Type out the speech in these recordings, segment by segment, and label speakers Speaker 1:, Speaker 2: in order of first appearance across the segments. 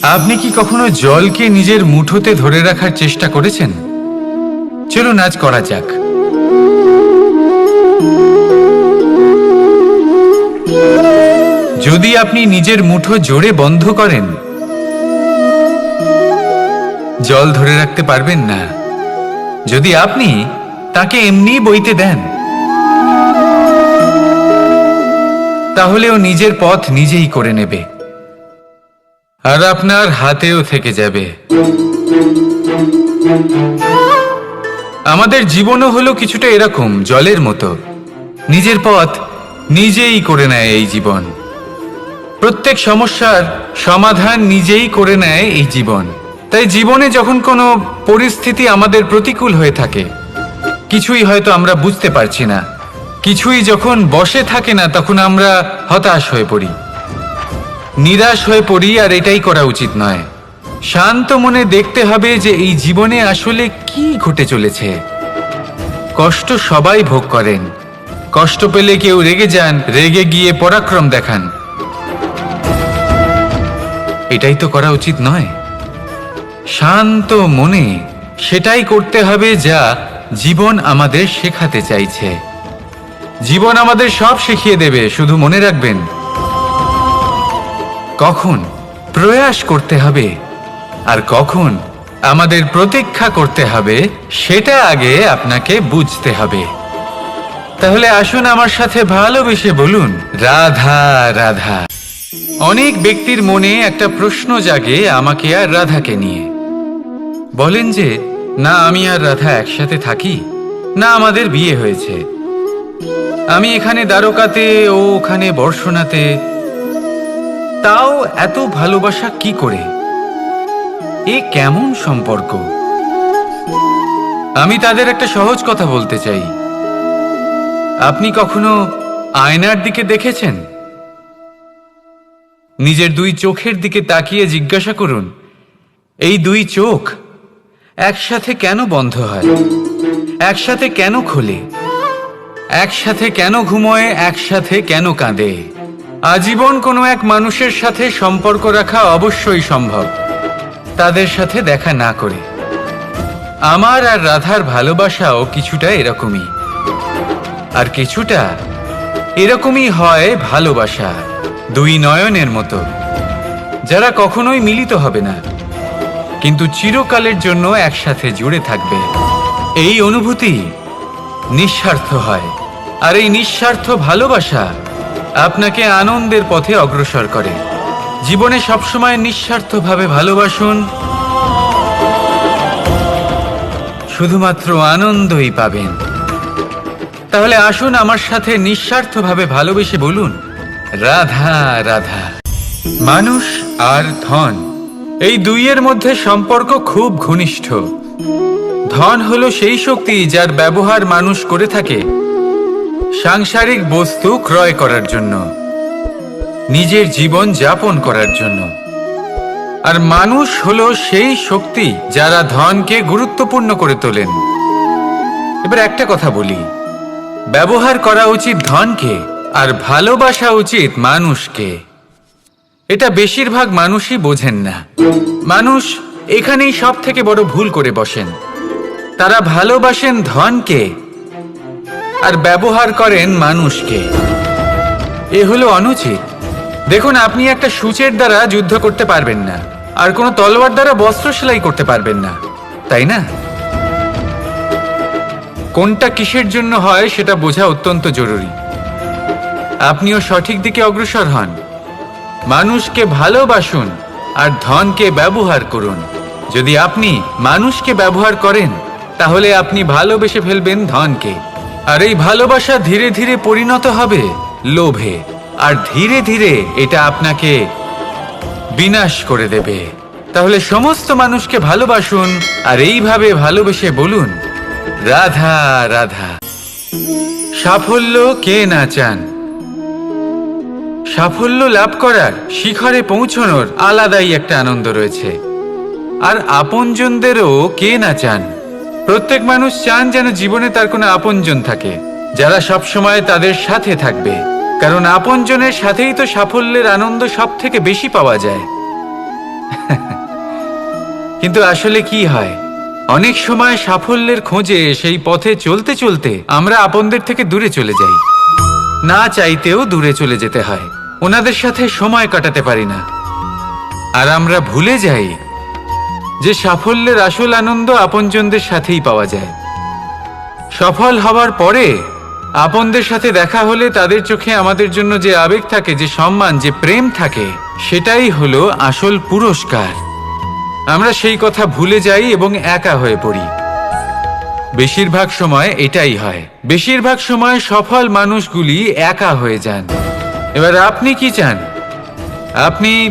Speaker 1: আপনি কি কখনো জলকে নিজের মুঠোতে ধরে রাখার চেষ্টা করেছেন? চলুন আজ করা যাক। যদি আপনি নিজের মুঠো জোরে বন্ধ করেন, জল ধরে রাখতে পারবেন না। যদি আপনি তাকে এমনি বইতে দেন তাহলে ও নিজের পথ নিজেই করে নেবে। আর আপনার হাতেও থেকে যাবে। আমাদের জীবনও হলো কিছুটা এরকম, জলের মতো। নিজের পথ নিজেই করে নেয় এই জীবন। প্রত্যেক সমস্যার সমাধান নিজেই করে নেয় এই জীবন। তাই জীবনে যখন কোনো পরিস্থিতি আমাদের প্রতিকূল হয়ে থাকে, কিছুই হয়তো আমরা বুঝতে পারছি না। কিছুই যখন বসে থাকে না, তখন আমরা হতাশ হয়ে পড়ি। নিরাশ হয়ে পড়ি আর এটাই করা উচিত নয়। শান্ত মনে দেখতে হবে যে এই জীবনে আসলে কি ঘটে চলেছে। কষ্ট সবাই ভোগ করেন। কষ্ট পেলে কেউ রেগে যান, রেগে গিয়ে পরাক্রম দেখান। এটাই তো করা উচিত নয়। শান্ত মনে সেটাই করতে হবে যা জীবন আমাদের শেখাতে চাইছে। জীবন আমাদের সব শিখিয়ে দেবে, শুধু মনে রাখবেন। কখন প্রয়াস করতে হবে আর কখন আমাদের প্রতীক্ষা করতে হবে সেটা আগে আপনাকে বুঝতে হবে। তাহলে আসুন আমার সাথে ভালোবেসে বলুন, রাধা রাধা। অনেক ব্যক্তির মনে একটা প্রশ্ন জাগে আমাকে আর রাধাকে নিয়ে। বলেন যে, না, আমি আর রাধা একসাথে থাকি, না, আমাদের বিয়ে হয়েছে। আমি এখানে দ্বারকাতে ও ওখানে বর্ষণাতে তাও এত ভালোবাসা কি করে? এ কেমন সম্পর্ক? আমি তাদের একটা সহজ কথা বলতে চাই। আপনি কখনো আয়নার দিকে দেখেছেন? নিজের দুই চোখের দিকে তাকিয়ে জিজ্ঞাসা করুন, এই দুই চোখ একসাথে কেন বন্ধ হয়? একসাথে কেন খোলে? একসাথে কেন ঘুমোয়? একসাথে কেন কাঁদে? আজীবন কোনো এক মানুষের সাথে সম্পর্ক রাখা অবশ্যই সম্ভব। তাদের সাথে দেখা না করে। আমার আর রাধার ভালোবাসাও কিছুটা এরকমই। আর কিছুটা এরকমই হয় ভালোবাসা দুই নয়নের মতো। যারা কখনোই মিলিত হবে না। কিন্তু চিরকালের জন্য একসাথে জুড়ে থাকবে। এই অনুভূতি নিঃস্বার্থ হয়। আর এই নিঃস্বার্থ ভালোবাসা আপনাকে আনন্দের পথে অগ্রসর করে। জীবনে সবসময় নিঃস্বার্থভাবে ভালোবাসুন। শুধুমাত্র আনন্দই পাবেন। তাহলে আসুন আমার সাথে নিঃস্বার্থভাবে ভালোবেসে বলুন, রাধা রাধা। মানুষ আর ধন, এই দুইয়ের মধ্যে সম্পর্ক খুব ঘনিষ্ঠ। ধন হলো সেই শক্তি যার ব্যবহার মানুষ করে থাকে। সাংসারিক বস্তু ক্রয় করার জন্য, নিজের জীবন যাপন করার জন্য। আর মানুষ হলো সেই শক্তি যারা ধনকে গুরুত্বপূর্ণ করে তোলেন। এবার একটা কথা বলি। ব্যবহার করা উচিত ধনকে আর ভালোবাসা উচিত মানুষকে। এটা বেশিরভাগ মানুষই বোঝেন না। মানুষ এখানেই সব থেকে বড় ভুল করে বসেন। তারা ভালোবাসেন ধনকে আর ব্যবহার করেন মানুষকে। এ হলো অনুচিত। দেখুন, আপনি একটা সূচের দ্বারা যুদ্ধ করতে পারবেন না, আর কোনো তলোয়ার দ্বারা বস্ত্র সেলাই করতে পারবেন না, তাই না? কোনটা কিসের জন্য হয় সেটা বোঝা অত্যন্ত জরুরি। আপনিও সঠিক দিকে অগ্রসর হন। মানুষকে ভালোবাসুন আর ধনকে ব্যবহার করুন। যদি আপনি মানুষকে ব্যবহার করেন, তাহলে আপনি ভালোবেসে ফেলবেন ধনকে। আর এই ভালোবাসা ধীরে ধীরে পরিণত হবে লোভে, আর ধীরে ধীরে এটা আপনাকে বিনাশ করে দেবে। তাহলে সমস্ত মানুষকে ভালোবাসুন, আর এইভাবে ভালোবেসে বলুন, রাধা রাধা। সাফল্য কে না চান? সাফল্য লাভ করার শিখরে পৌঁছানোর আলাদাই একটা আনন্দ রয়েছে। আর আপনজনদেরও কে না চান? প্রত্যেক মানুষ চান যেন জীবনে তার কোনো আপনজন থাকে, যারা সবসময় তাদের সাথে থাকবে। কারণ আপনজনের সাথেই তো সাফল্যের আনন্দ সব থেকে বেশি পাওয়া যায়। কিন্তু আসলে কি হয়? অনেক সময় সাফল্যের খোঁজে সেই পথে চলতে চলতে আমরা আপনদের থেকে দূরে চলে যাই। না চাইতেও দূরে চলে যেতে হয়। ওনাদের সাথে সময় কাটাতে পারি না। আর আমরা ভুলে যাই যে সাফল্যের আসল আনন্দ আপনজনদের সাথেই পাওয়া যায়। সফল হওয়ার পরে আপনদের সাথে দেখা হলে তাদের চোখে আমাদের জন্য যে আবেগ থাকে, যে সম্মান, যে প্রেম থাকে, সেটাই হলো আসল পুরস্কার। আমরা সেই কথা ভুলে যাই এবং একা হয়ে পড়ি। বেশিরভাগ সময় এটাই হয়। বেশিরভাগ সময় সফল মানুষগুলি একা হয়ে যান। এবার আপনি কি চান? আপনি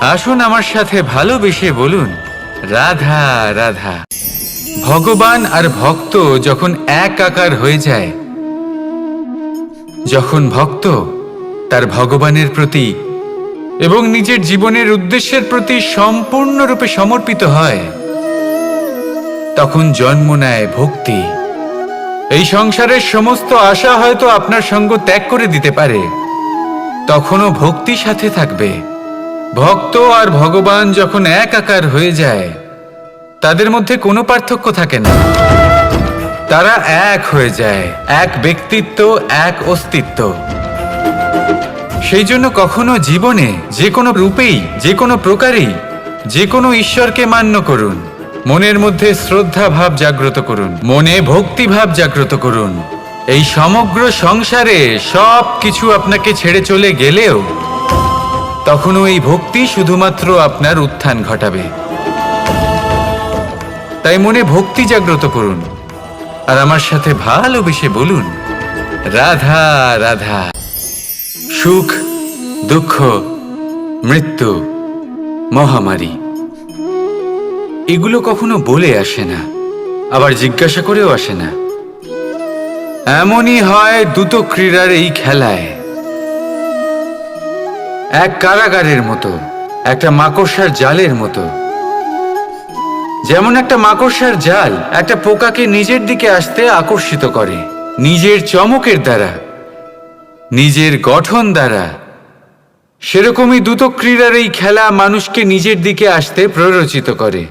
Speaker 1: আসুন আমার সাথে ভালোবেসে বলুন, রাধা রাধা। ভগবান আর ভক্ত যখন এক আকার হয়ে যায়, যখন ভক্ত তার ভগবানের প্রতি এবং নিজের জীবনের উদ্দেশ্যের প্রতি সম্পূর্ণরূপে সমর্পিত হয়, তখন জন্ম নেয় ভক্তি। এই সংসারের সমস্ত আশা হয়তো আপনার সঙ্গ ত্যাগ করে দিতে পারে, তখনও ভক্তি সাথে থাকবে। ভক্ত আর ভগবান যখন এক আকার হয়ে যায়, তাদের মধ্যে কোনো পার্থক্য থাকে না। তারা এক হয়ে যায়, এক ব্যক্তিত্ব, এক অস্তিত্ব। সেই জন্য কখনো জীবনে যে কোনো রূপেই, যে কোনো প্রকারেই, যে কোনো ঈশ্বরকে মান্য করুন। মনের মধ্যে শ্রদ্ধা ভাব জাগ্রত করুন। মনে ভক্তি ভাব জাগ্রত করুন। এই সমগ্র সংসারে সব কিছু আপনাকে ছেড়ে চলে গেলেও তখনও এই ভক্তি শুধুমাত্র আপনার উত্থান ঘটাবে। তাই মনে ভক্তি জাগ্রত করুন। আর আমার সাথে ভালোবেসে বলুন, রাধা রাধা। সুখ, দুঃখ, মৃত্যু, মহামারী। এগুলো কখনো বলে আসে না, আবার জিজ্ঞাসা করেও আসে না। এমনই হয় দ্রুত ক্রীড়ার এই খেলায়। এক কারাগারের মতো, একটা মাকড়সার জালের মতো। যেমন একটা মাকড়সার জাল একটা পোকাকে নিজের দিকে আসতে আকর্ষিত করে, নিজের চমকের দ্বারা, নিজের গঠন দ্বারা। সেরকমই দ্রুত ক্রীড়ার এই খেলা মানুষকে নিজের দিকে আসতে প্ররোচিত করে।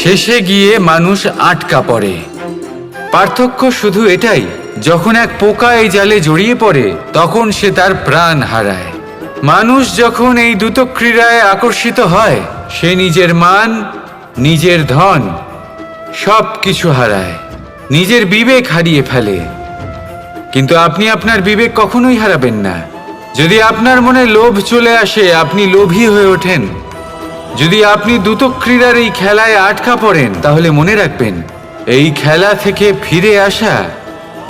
Speaker 1: শেষে গিয়ে মানুষ আটকা পড়ে। পার্থক্য শুধু এটাই যখন এক পোকা এই জালে জড়িয়ে পড়ে, তখন সে তার প্রাণ হারায়। মানুষ যখন এই দ্রুত ক্রীড়ায় আকর্ষিত হয়, সে নিজের মান, নিজের ধন সব কিছু হারায়। নিজের বিবেক হারিয়ে ফেলে। কিন্তু আপনি আপনার বিবেক কখনোই হারাবেন না। যদি আপনার মনে লোভ চলে আসে, আপনি লোভী হয়ে ওঠেন। যদি আপনি দ্রুত ক্রীড়ার এই খেলায় আটকা পড়েন, তাহলে মনে রাখবেন, এই খেলা থেকে ফিরে আসা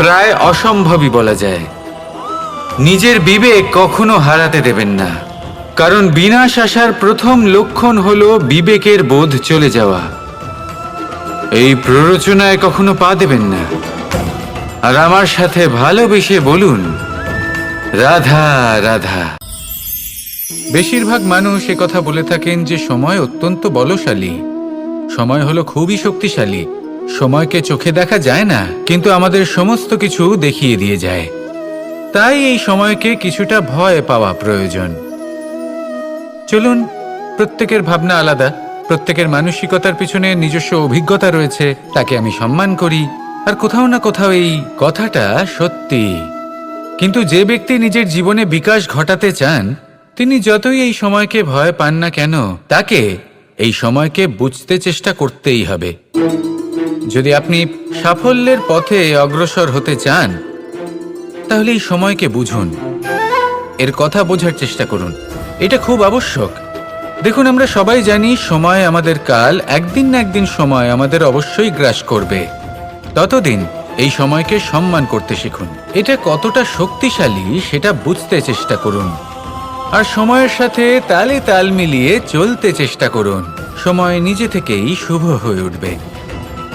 Speaker 1: প্রায় অসম্ভবই বলা যায়। নিজের বিবেক কখনো হারাতে দেবেন না। কারণ বিনাশ আসার প্রথম লক্ষণ হল বিবেকের বোধ চলে যাওয়া। এই প্ররোচনায় কখনো পা দেবেন না। আর আমার সাথে ভালোবেসে বলুন, রাধা রাধা। বেশিরভাগ মানুষ কথা বলে থাকেন যে সময় অত্যন্ত বলশালী। সময় হলো খুবই শক্তিশালী। সময়কে চোখে দেখা যায় না, কিন্তু আমাদের সমস্ত কিছু দেখিয়ে দিয়ে যায়। তাই এই সময়কে কিছুটা ভয় পাওয়া প্রয়োজন। চলুন, প্রত্যেকের ভাবনা আলাদা। প্রত্যেকের মানসিকতার পিছনে নিজস্ব অভিজ্ঞতা রয়েছে, তাকে আমি সম্মান করি। আর কোথাও না কোথাও এই কথাটা সত্যি। কিন্তু যে ব্যক্তি নিজের জীবনে বিকাশ ঘটাতে চান, তিনি যতই এই সময়কে ভয় পান না কেন, তাকে এই সময়কে বুঝতে চেষ্টা করতেই হবে। যদি আপনি সাফল্যের পথে অগ্রসর হতে চান, তাহলে এই সময়কে বুঝুন। এর কথা বোঝার চেষ্টা করুন। এটা খুব আবশ্যক। দেখুন, আমরা সবাই জানি সময় আমাদের কাল, একদিন না একদিন সময় আমাদের অবশ্যই গ্রাস করবে। ততদিন এই সময়কে সম্মান করতে শিখুন। এটা কতটা শক্তিশালী সেটা বুঝতে চেষ্টা করুন। আর সময়ের সাথে তালে তাল মিলিয়ে চলতে চেষ্টা করুন। সময় নিজে থেকেই শুভ হয়ে উঠবে।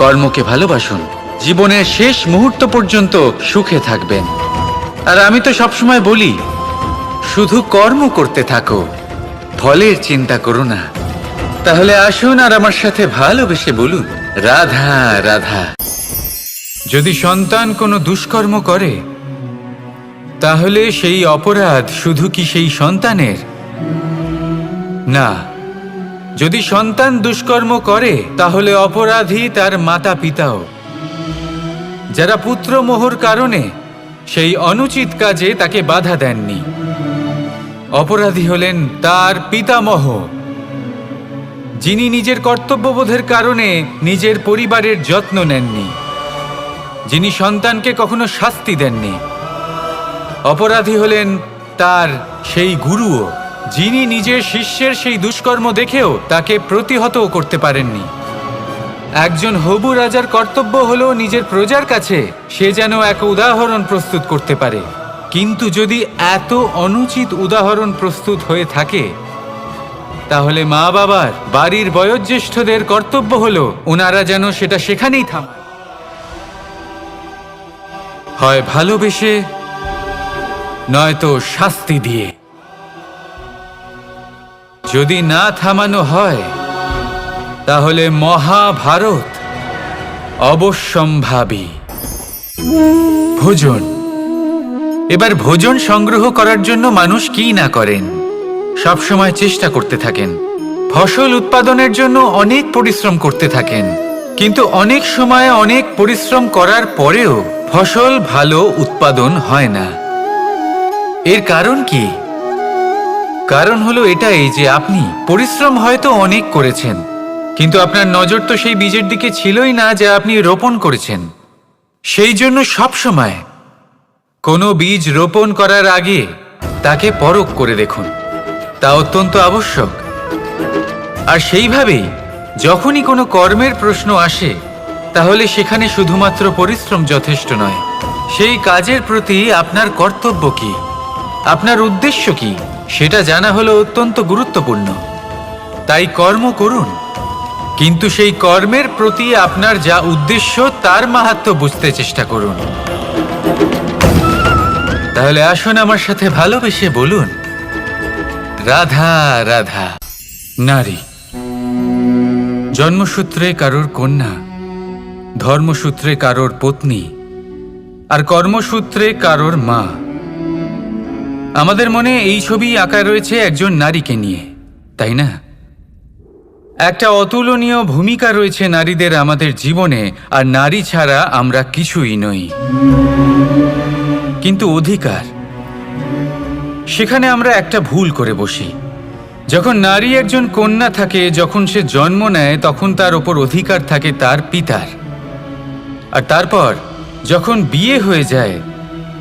Speaker 1: কর্মকে ভালোবাসুন। জীবনের শেষ মুহূর্ত পর্যন্ত সুখে থাকবেন। আর আমি তো সবসময় বলি, শুধু কর্ম করতে থাকো, ফলের চিন্তা করো না। তাহলে আসুন আর আমার সাথে ভালোবেসে বলুন, রাধা রাধা। যদি সন্তান কোনো দুষ্কর্ম করে, তাহলে সেই অপরাধ শুধু কি সেই সন্তানের? না। যদি সন্তান দুষ্কর্ম করে, তাহলে অপরাধী তার মাতা পিতাও যারা পুত্র মোহর কারণে সেই অনুচিত কাজে তাকে বাধা দেননি। অপরাধী হলেন তার পিতামহ। যিনি নিজের কর্তব্যবোধের কারণে নিজের পরিবারের যত্ন নেননি। যিনি সন্তানকে কখনো শাস্তি দেননি। অপরাধী হলেন তার সেই গুরুও। যিনি নিজের শিষ্যের সেই দুষ্কর্ম দেখেও তাকে প্রতিহতও করতে পারেননি। একজন হবু রাজার কর্তব্য হলো নিজের প্রজার কাছে সে যেন এক উদাহরণ প্রস্তুত করতে পারে। কিন্তু যদি এত অনুচিত উদাহরণ প্রস্তুত হয়ে থাকে, তাহলে মা বাবার বাড়ির বয়োজ্যেষ্ঠদের কর্তব্য হলো ওনারা যেন সেটা সেখানেই থাম হয় ভালোবেসে, নয়তো শাস্তি দিয়ে। যদি না থামানো হয়, তাহলে মহাভারত অবশ্যম্ভাবী। ভোজন। এবার ভোজন সংগ্রহ করার জন্য মানুষ কি না করেন? সবসময় চেষ্টা করতে থাকেন। ফসল উৎপাদনের জন্য অনেক পরিশ্রম করতে থাকেন। কিন্তু অনেক সময় অনেক পরিশ্রম করার পরেও ফসল ভালো উৎপাদন হয় না। এর কারণ কি? কারণ হলো এটাই যে আপনি পরিশ্রম হয়তো অনেক করেছেন, কিন্তু আপনার নজর তো সেই বীজের দিকে ছিলই না যা আপনি রোপণ করেছেন। সেই জন্য সব সময় কোনো বীজ রোপণ করার আগে তাকে পরখ করে দেখুন। তা অত্যন্ত আবশ্যক। আর সেইভাবেই যখনই কোনো কর্মের প্রশ্ন আসে, তাহলে সেখানে শুধুমাত্র পরিশ্রম যথেষ্ট নয়, সেই কাজের প্রতি আপনার কর্তব্য কি? আপনার উদ্দেশ্য কি? সেটা জানা হলো অত্যন্ত গুরুত্বপূর্ণ। তাই কর্ম করুন। কিন্তু সেই কর্মের প্রতি আপনার যা উদ্দেশ্য, তার মাহাত্ম বুঝতে চেষ্টা করুন। তাহলে আসুন আমার সাথে ভালোবেসে বলুন, রাধা রাধা, নারী। জন্মসূত্রে কারোর কন্যা, ধর্মসূত্রে কারোর পত্নী, আর কর্মসূত্রে কারোর মা। আমাদের মনে এই ছবি আঁকা রয়েছে একজন নারীকে নিয়ে, তাই না? একটা অতুলনীয় ভূমিকা রয়েছে নারীদের আমাদের জীবনে, আর নারী ছাড়া আমরা কিছুই নই। কিন্তু অধিকার। সেখানে আমরা একটা ভুল করে বসি। যখন নারী একজন কন্যা থাকে, যখন সে জন্ম নেয়, তখন তার ওপর অধিকার থাকে তার পিতার। আর তারপর, যখন বিয়ে হয়ে যায়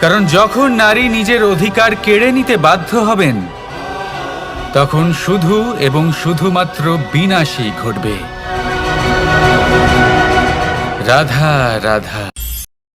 Speaker 1: কারণ যখন নারী নিজের অধিকার কেড়ে নিতে বাধ্য হবেন, তখন শুধু এবং শুধুমাত্র বিনাশই ঘটবে। রাধা রাধা।